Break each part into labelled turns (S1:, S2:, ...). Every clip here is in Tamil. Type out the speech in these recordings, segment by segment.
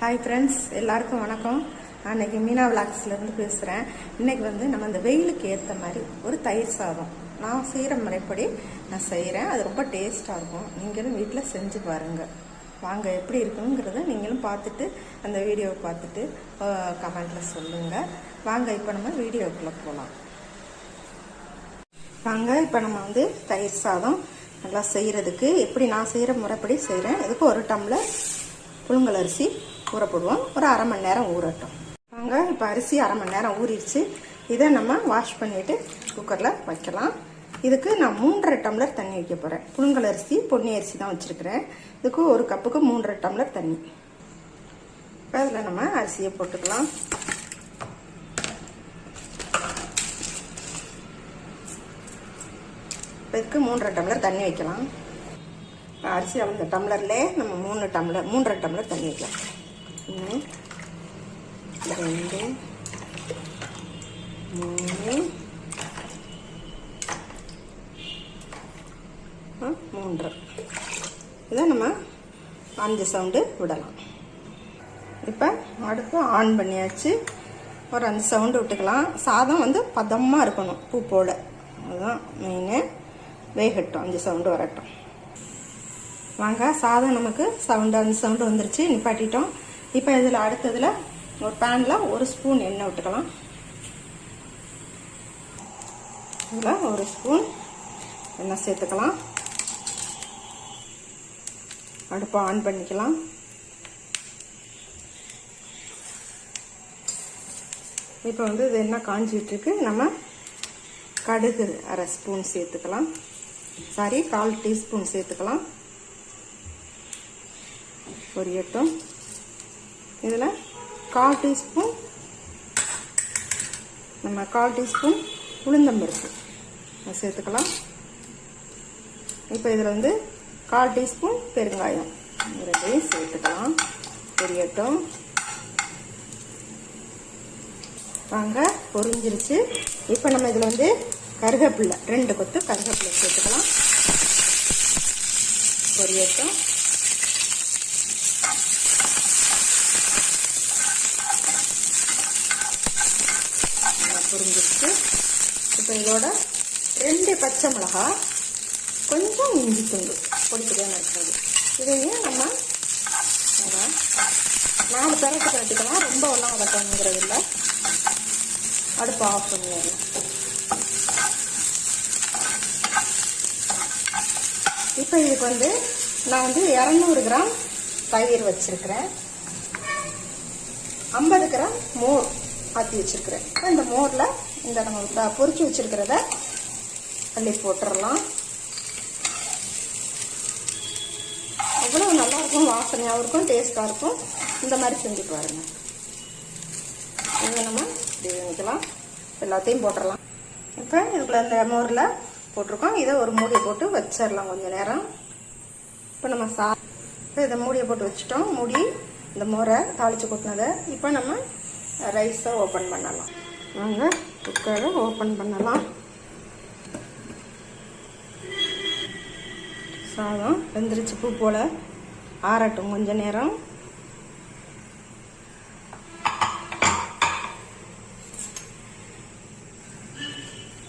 S1: ஹாய் ஃப்ரெண்ட்ஸ் எல்லாருக்கும் வணக்கம். நான் இன்னைக்கு மீனா விளாக்ஸ்லேருந்து பேசுகிறேன் இன்றைக்கி வந்து நம்ம இந்த வெயிலுக்கு ஏற்ற மாதிரி ஒரு தயிர் சாதம். நான் செய்கிற முறைப்படி நான் செய்கிறேன் அது ரொம்ப டேஸ்ட்டாக இருக்கும். நீங்களும் வீட்டில் செஞ்சு பாருங்கள் வாங்க எப்படி இருக்குங்கிறத நீங்களும் பார்த்துட்டு அந்த வீடியோவை பார்த்துட்டு கமெண்ட்டில் சொல்லுங்கள் வாங்க இப்போ நம்ம வீடியோக்குள்ளே போகலாம் வாங்க இப்போ நம்ம வந்து தயிர் சாதம் நல்லா செய்கிறதுக்கு எப்படி நான் செய்கிற முறைப்படி செய்கிறேன் இதுக்கு ஒரு டம்ளர் புழுங்கல் அரிசி ஊறப்படுவோம். ஒரு அரை மணி நேரம் ஊறட்டும். வாங்க இப்போ அரிசி அரை மணி நேரம் ஊறிடுச்சு. இதை நம்ம வாஷ் பண்ணிவிட்டு குக்கரில் வைக்கலாம். இதுக்கு நான் மூன்றரை டம்ளர் தண்ணி வைக்க போகிறேன் புழுங்கல் அரிசி பொன்னி அரிசி தான் வச்சுருக்கிறேன். இதுக்கு ஒரு கப்புக்கு மூன்றரை டம்ளர் தண்ணி. இப்போ அதில் நம்ம அரிசியை போட்டுக்கலாம். இதுக்கு மூன்றரை டம்ளர் தண்ணி வைக்கலாம். அரிசி அந்த டம்ளர்லே நம்ம மூணு டம்ளர் மூன்றரை டம்ளர் தண்ணி வைக்கலாம். ஒன்று ரெண்டு மூணு மூன்று. இதை நம்ம அஞ்சு சவுண்டு விடலாம். இப்போ அடுப்பு ஆன் பண்ணியாச்சு. ஒரு அஞ்சு சவுண்டு விட்டுக்கலாம். சாதம் வந்து பதமாக இருக்கணும் பூ போல். அதுதான் மெயின் வேகட்டும் அஞ்சு சவுண்டு வரட்டும். வாங்க சாதம் நமக்கு சவுண்டு அஞ்சு சவுண்டு வந்துருச்சு. நிப்பாட்டிட்டோம். இப்போ இதில் அடுத்ததில் ஒரு பேனில் ஒரு ஸ்பூன் எண்ணெய் விட்டுக்கலாம். இதில் ஒரு ஸ்பூன் எண்ணெய் சேர்த்துக்கலாம். அடுப்பை ஆன் பண்ணிக்கலாம். இப்போ வந்து இது என்ன காஞ்சிட்டு நம்ம கடுகு அரை ஸ்பூன் சேர்த்துக்கலாம். சாரி கால் டீஸ்பூன் சேர்த்துக்கலாம். பொரியட்டும் இதில் கால் டீஸ்பூன் நம்ம கால் டீஸ்பூன் உளுந்தம்பருப்பு. சேர்த்துக்கலாம். இப்போ இதில் வந்து கால் டீஸ்பூன் பெருங்காயம். ரெண்டையும் சேர்த்துக்கலாம். பொரியட்டும் வாங்க பொரிஞ்சிருச்சு. இப்போ நம்ம இதில் வந்து கருவேப்பில்லை ரெண்டு கொத்து கருவேப்பிலை சேர்த்துக்கலாம். பொரியட்டும். புரிஞ்சிருச்சு. இப்போ இதோட ரெண்டு பச்சை மிளகா கொஞ்சம் இஞ்சி துண்டு பொடிப்படியாக இருக்காது இதையும் நம்ம நாலு பேரட்டு கட்டிக்கலாம் ரொம்ப ஒன்றும் வதக்கணுங்கிறது இல்லை. அடுப்பு ஆஃப் பண்ணிடலாம். இப்போ இதுக்கு வந்து நான் வந்து இரநூறு கிராம் தயிர் வச்சிருக்கிறேன். ஐம்பது கிராம் மோர் ஆற்றி வச்சுருக்கிறேன். இந்த மோரில் இந்த நம்ம பொரிச்சு வச்சிருக்கிறத அள்ளி போட்டுடலாம் அவ்வளோ நல்லாயிருக்கும் வாசனையாகவும் இருக்கும் டேஸ்ட்டாக இருக்கும். இந்த மாதிரி செஞ்சு பாருங்க. இது நம்ம இப்படி வைக்கலாம் எல்லாத்தையும் போட்டுடலாம் இப்போ இதுக்குள்ள இந்த மோரில் போட்டிருக்கோம். இதை ஒரு மூடியை போட்டு வச்சிடலாம் கொஞ்சம் நேரம். இப்போ நம்ம சா இப்போ இதை மூடியை போட்டு வச்சுட்டோம். மூடி இந்த மோரை தாளித்து கொட்டினதை. இப்போ நம்ம ரைஸை ஓப்பன் பண்ணலாம். வாங்க குக்கரை ஓப்பன் பண்ணலாம். சாதம் வெந்துருச்சு பூ போல். ஆறட்டும் கொஞ்ச நேரம்.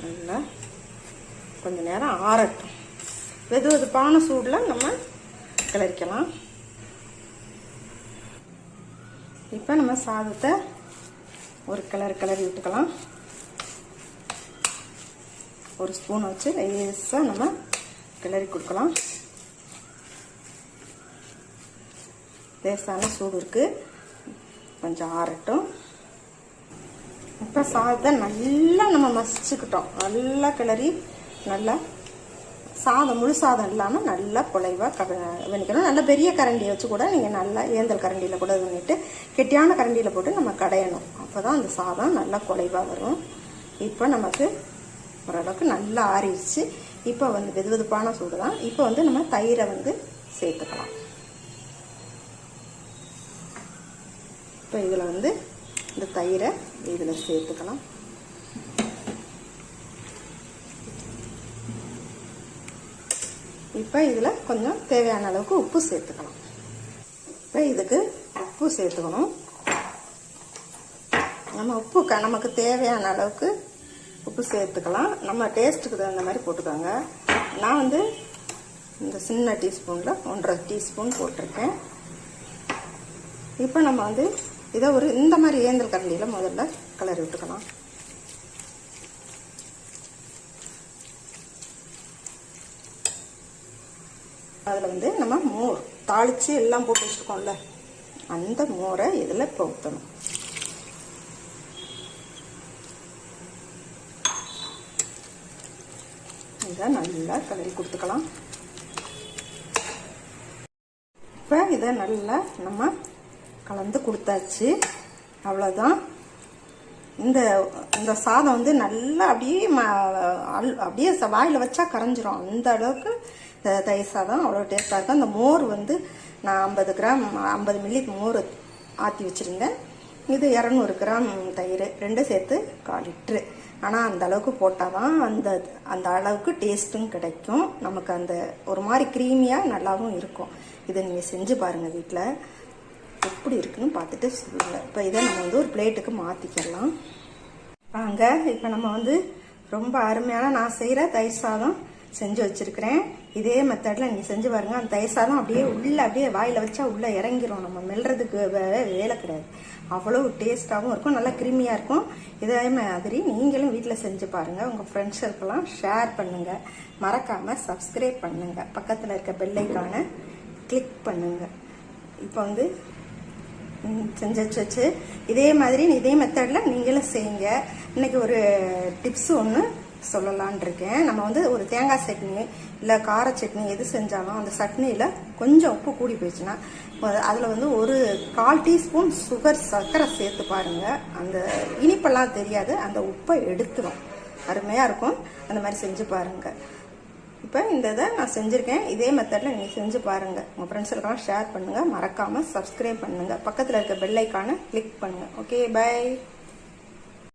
S1: நல்லா கொஞ்ச நேரம் ஆறட்டும். வெது வெதுப்பான சூடில் நம்ம கிளறிக்கலாம். இப்போ நம்ம சாதத்தை ஒரு கலர் கலர் விட்டுக்கலாம். ஒரு ஸ்பூன் வச்சு லேசாக நம்ம கிளறி கொடுக்கலாம். லேசான சூடு இருக்கு. கொஞ்சம் ஆறட்டும். இப்போ சாதத்தை நல்லா நம்ம மசிச்சுக்கிட்டோம். நல்லா கிளறி நல்லா சாதம் முழு சாதம் இல்லாமல் நல்லா புலைவாக க பண்ணிக்கணும் நல்ல பெரிய கரண்டியை வச்சு கூட நீங்கள் நல்லா ஏந்தல் கரண்டியில் கூட இது பண்ணிட்டு கெட்டியான கரண்டியில் போட்டு நம்ம கடையணும். அப்போ தான் அந்த சாதம் நல்லா குலைவாக வரும். இப்போ நமக்கு ஓரளவுக்கு நல்லா ஆறிடுச்சு. இப்போ வந்து வெது வெதுப்பான சூடு தான் இப்போ வந்து நம்ம தயிரை வந்து சேர்த்துக்கலாம். இப்போ இதில் வந்து இந்த தயிரை இதில் சேர்த்துக்கலாம். இப்போ இதில் கொஞ்சம் தேவையான அளவுக்கு உப்பு சேர்த்துக்கலாம். இப்போ இதுக்கு உப்பு சேர்த்துக்கணும். நம்ம உப்பு க நமக்கு தேவையான அளவுக்கு உப்பு சேர்த்துக்கலாம். நம்ம டேஸ்ட்டுக்கு தகுந்த மாதிரி போட்டுக்கோங்க. நான் வந்து இந்த சின்ன டீஸ்பூனில் ஒன்றரை டீஸ்பூன் போட்டிருக்கேன். இப்போ நம்ம வந்து இதை ஒரு இந்த மாதிரி ஏந்தல் கரண்டியில் முதல்ல கலரி விட்டுக்கலாம். அதில் வந்து நம்ம மோர் தாளித்து எல்லாம் போட்டு வச்சுருக்கோம்ல அந்த மோரை இதில் இப்போ ஊற்றணும் இதை நல்லா கலரி கொடுத்துக்கலாம். இப்போ இதை நல்லா நம்ம கலந்து கொடுத்தாச்சு. அவ்வளோதான் இந்த இந்த சாதம் வந்து நல்லா அப்படியே ம அல் அப்படியே ச- வச்சா கரைஞ்சிரும். அந்த அளவுக்கு இந்த தயிர் சாதம் அவ்வளோ டேஸ்ட்டாக இருக்கும். அந்த மோர் வந்து நான் ஐம்பது கிராம் ஐம்பது மில்லி மோர் ஆற்றி வச்சுருந்தேன். இது இரநூறு கிராம் தயிர். ரெண்டும் சேர்த்து கால் லிட்ரு ஆனால் அந்த அளவுக்கு போட்டால் தான் அந்த அந்த அளவுக்கு டேஸ்ட்டும் கிடைக்கும். நமக்கு அந்த ஒரு மாதிரி க்ரீமியாக நல்லாவும் இருக்கும். இதை நீங்கள் செஞ்சு பாருங்கள் வீட்டில் எப்படி இருக்குன்னு பார்த்துட்டு சொல்லுங்கள் இப்போ இதை நம்ம வந்து ஒரு பிளேட்டுக்கு மாற்றிக்கலாம் வாங்க இப்போ நம்ம வந்து ரொம்ப அருமையான நான் செய்கிற தயிர் சாதம் செஞ்சு வச்சுருக்கிறேன். இதே மெத்தடில் நீங்கள் செஞ்சு பாருங்க. அந்த தயிர் சாதம் அப்படியே உள்ளே அப்படியே வாயில் வச்சா உள்ளே இறங்கிரும். நம்ம மெல்றதுக்கு வேலை கிடையாது. அவ்வளோ டேஸ்ட்டாகவும் இருக்கும். நல்லா கிருமியாக இருக்கும். இதே மாதிரி நீங்களும் வீட்டில் செஞ்சு பாருங்கள் உங்கள் ஃப்ரெண்ட்ஸுக்கெல்லாம் ஷேர் பண்ணுங்கள் மறக்காமல் சப்ஸ்கிரைப் பண்ணுங்கள் பக்கத்தில் இருக்க பெல்லைக்கான கிளிக் பண்ணுங்கள் இப்போ வந்து ம், செஞ்சு வச்சு வச்சு இதே மாதிரி இதே மெத்தடில் நீங்களும் செய்யுங்க. இன்றைக்கி ஒரு டிப்ஸ் ஒன்று சொல்லலான் இருக்கேன் நம்ம வந்து ஒரு தேங்காய் சட்னி இல்லை கார சட்னி எது செஞ்சாலும் அந்த சட்னியில் கொஞ்சம் உப்பு கூடி போயிடுச்சுன்னா அதில் வந்து ஒரு கால் டீஸ்பூன் சுகர் சர்க்கரை சேர்த்து பாருங்கள் அந்த இனிப்பெல்லாம் தெரியாது. அந்த உப்பை எடுத்துரும். அருமையாக இருக்கும். அந்த மாதிரி செஞ்சு பாருங்கள் இப்போ இந்த இதை நான் செஞ்சுருக்கேன். இதே மெத்தடில் நீங்கள் செஞ்சு பாருங்கள் உங்கள் ஃப்ரெண்ட்ஸுக்கெல்லாம் ஷேர் பண்ணுங்கள் மறக்காமல் சப்ஸ்கிரைப் பண்ணுங்கள் பக்கத்தில் இருக்க பெல்லைக்கான கிளிக் பண்ணுங்கள் ஓகே பை